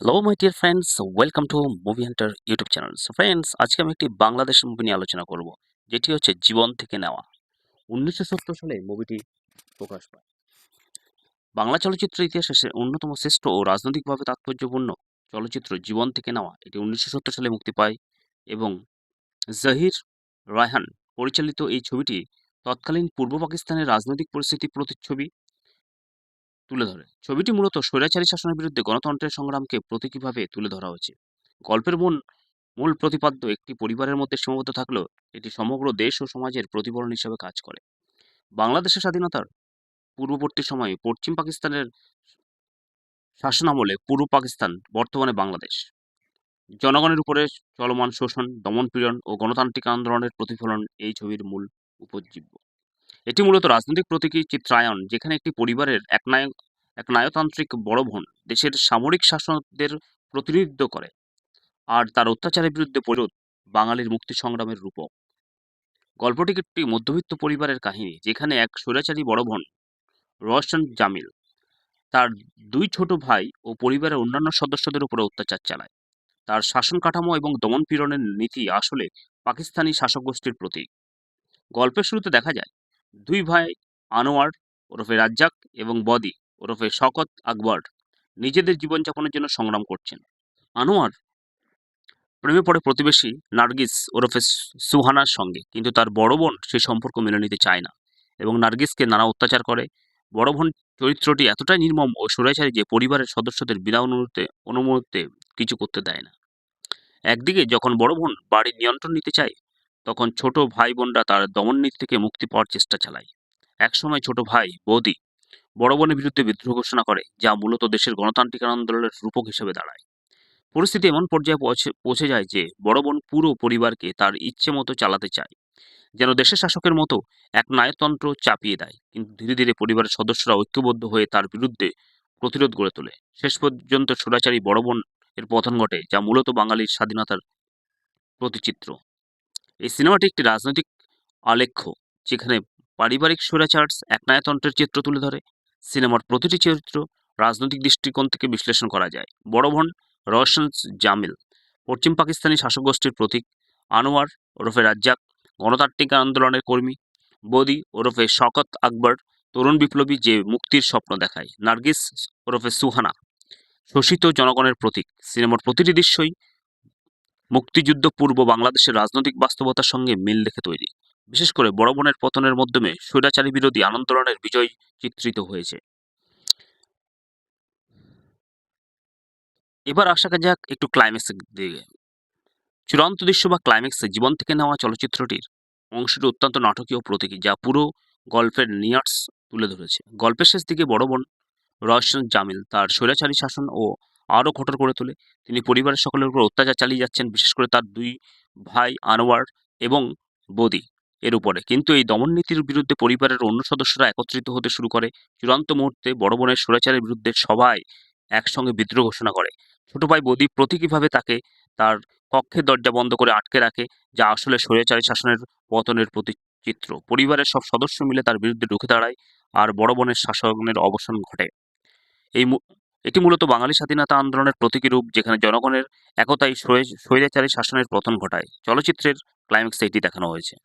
Hello my dear friends welcome to movie hunter YouTube channel friends আজকে আমি একটি বাংলাদেশের মুভি নিয়ে আলোচনা করব, যেটি হচ্ছে জীবন থেকে নেওয়া। উনিশশো সত্তর সালে মুভিটি প্রকাশ পায়। বাংলা চলচ্চিত্র ইতিহাসে অন্যতম শ্রেষ্ঠ ও রাজনৈতিকভাবে তাৎপর্যপূর্ণ চলচ্চিত্র জীবন থেকে নেওয়া। এটি উনিশশো সত্তর সালে মুক্তি পায় এবং জাহির রায়হান পরিচালিত এই ছবিটি তৎকালীন পূর্ব পাকিস্তানের রাজনৈতিক পরিস্থিতি প্রতিচ্ছবি তুলে ধরে। ছবিটি মূলত স্বৈরাচারী শাসনের বিরুদ্ধে গণতন্ত্রের সংগ্রামকে প্রতীকীভাবে তুলে ধরা হয়েছে। গল্পের মূল মূল প্রতিপাদ্য একটি পরিবারের মধ্যে সীমাবদ্ধ থাকলেও এটি সমগ্র দেশ ও সমাজের প্রতিফলন হিসেবে কাজ করে। বাংলাদেশের স্বাধীনতার পূর্ববর্তী সময়ে পশ্চিম পাকিস্তানের শাসনামলে পূর্ব পাকিস্তান, বর্তমানে বাংলাদেশ। জনগণের উপরে চলমান শোষণ দমনপীড়ন ও গণতান্ত্রিক আন্দোলনের প্রতিফলন এই ছবির মূল উপজীব্য। এটি মূলত রাজনৈতিক প্রতীকী চিত্রায়ন, যেখানে একটি পরিবারের এক নায়ক এক নায়তান্ত্রিক বড় বোন দেশের সামরিক শাসকদের প্রতিনিধিত্ব করে আর তার অত্যাচারের বিরুদ্ধে প্রতিরোধ, বাঙালির মুক্তি সংগ্রামের রূপক। গল্পটি একটি মধ্যবিত্ত পরিবারের কাহিনী, যেখানে এক স্বৈরাচারী বড় বোন রওশন জামিল, তার দুই ছোট ভাই ও পরিবারের অন্যান্য সদস্যদের উপরে অত্যাচার চালায়। তার শাসন কাঠামো এবং দমনপীড়নের নীতি আসলে পাকিস্তানি শাসক গোষ্ঠীর প্রতীক। গল্পের শুরুতে দেখা যায় দুই ভাই আনোয়ার ওরফে রাজ্জাক এবং বদি ওরফে শকত আকবর নিজেদের জীবনযাপনের জন্য সংগ্রাম করছেন। আনোয়ার প্রেমে পড়ে প্রতিবেশী নার্গিস ওরফে সুহানার সঙ্গে, কিন্তু তার বড় বোন সেই সম্পর্ক মেনে নিতে চায় না এবং নার্গিসকে নানা অত্যাচার করে। বড় বোন চরিত্রটি এতটাই নির্মম ও স্বৈরাচারী যে পরিবারের সদস্যদের বিনা অনুমতিতে অনুমতিতে কিছু করতে দেয় না। একদিকে যখন বড় বোন বাড়ির নিয়ন্ত্রণ নিতে চায় তখন ছোট ভাই বোনরা তার দমন নীতি থেকে মুক্তি পাওয়ার চেষ্টা চালায়। একসময় ছোট ভাই, বৌদি, বড় বোনের বিরুদ্ধে বিদ্রোহ ঘোষণা করে, যা মূলত দেশের গণতান্ত্রিক আন্দোলনের রূপক হিসেবে দাঁড়ায়। পরিস্থিতি এমন পর্যায়ে পৌঁছে পৌঁছে যায় যে, বড় বোন পুরো পরিবারকে তার ইচ্ছে মতো চালাতে চায়, যেন দেশের শাসকের মতো এক নায়তন্ত্র চাপিয়ে দেয়। কিন্তু ধীরে ধীরে পরিবারের সদস্যরা ঐক্যবদ্ধ হয়ে তার বিরুদ্ধে প্রতিরোধ গড়ে তোলে। শেষ পর্যন্ত সুরাচারী বড় বোন এর পতন ঘটে, যা মূলত বাঙালির স্বাধীনতার প্রতিচিত্র। এই সিনেমাটি একটি রাজনৈতিক আলেখ্য, যেখানে পারিবারিক স্বৈরাচার একনায়তন্ত্রের চিত্র তুলে ধরে। সিনেমার প্রতিটি চরিত্র রাজনৈতিক দৃষ্টিকোণ থেকে বিশ্লেষণ করা যায়। বড় বোন রওশন জামিল, পশ্চিম পাকিস্তানি শাসক গোষ্ঠীর প্রতীক আনোয়ার ওরফে রাজ্জাক, গণতান্ত্রিক আন্দোলনের কর্মী বদি ওরফে শকত আকবর, তরুণ বিপ্লবী যে মুক্তির স্বপ্ন দেখায়, নার্গিস ওরফে সুহানা। শোষিত জনগণের প্রতীক। সিনেমার প্রতিটি দৃশ্যই মুক্তিযুদ্ধ পূর্ব বাংলাদেশের রাজনৈতিক বাস্তবতার সঙ্গে মিল রেখে তৈরি। বিশেষ করে বড় বোনের পতনের মাধ্যমে স্বৈরাচারী বিরোধী আন্দোলনের বিজয় চিত্রিত হয়েছে। এবার আসা যাক একটু ক্লাইম্যাক্সের দিকে। চূড়ান্ত দৃশ্য বা ক্লাইম্যাক্সে জীবন থেকে নেওয়া চলচ্চিত্রটির অংশটি অত্যন্ত নাটকীয় প্রতীকী, যা পুরো গল্পের নিয়ার্স তুলে ধরেছে। গল্পের শেষ দিকে বড় বোন রওশন জামিল তার স্বৈরাচারী শাসন ও আরও কঠোর করে তোলে। তিনি পরিবারের সকলের উপর অত্যাচার চালিয়ে যাচ্ছেন, বিশেষ করে তার দুই ভাই আনোয়ার এবং বদি এর উপরে। কিন্তু এই দমন নীতির বিরুদ্ধে পরিবারের অন্য সদস্যরা একত্রিত হতে শুরু করে। চূড়ান্ত মুহূর্তে বড় বোনের স্বৈরাচারের বিরুদ্ধে সবাই একসঙ্গে বিদ্রোহ ঘোষণা করে। ছোট ভাই বদি প্রতীকীভাবে তাকে তার কক্ষের দরজা বন্ধ করে আটকে রাখে, যা আসলে স্বৈরাচারী শাসনের পতনের প্রতিচিত্র। পরিবারের সব সদস্য মিলে তার বিরুদ্ধে ঢুকে দাঁড়ায় আর বড় বোনের শাসনের অবসান ঘটে। এই এটি মূলত বাঙালি স্বাধীনতা আন্দোলনের প্রতীকী রূপ, যেখানে জনগণের একতাই স্বৈ- স্বৈরাচারী শাসনের পতন ঘটায়। চলচ্চিত্রের ক্লাইম্যাক্সে এটি দেখানো হয়েছে।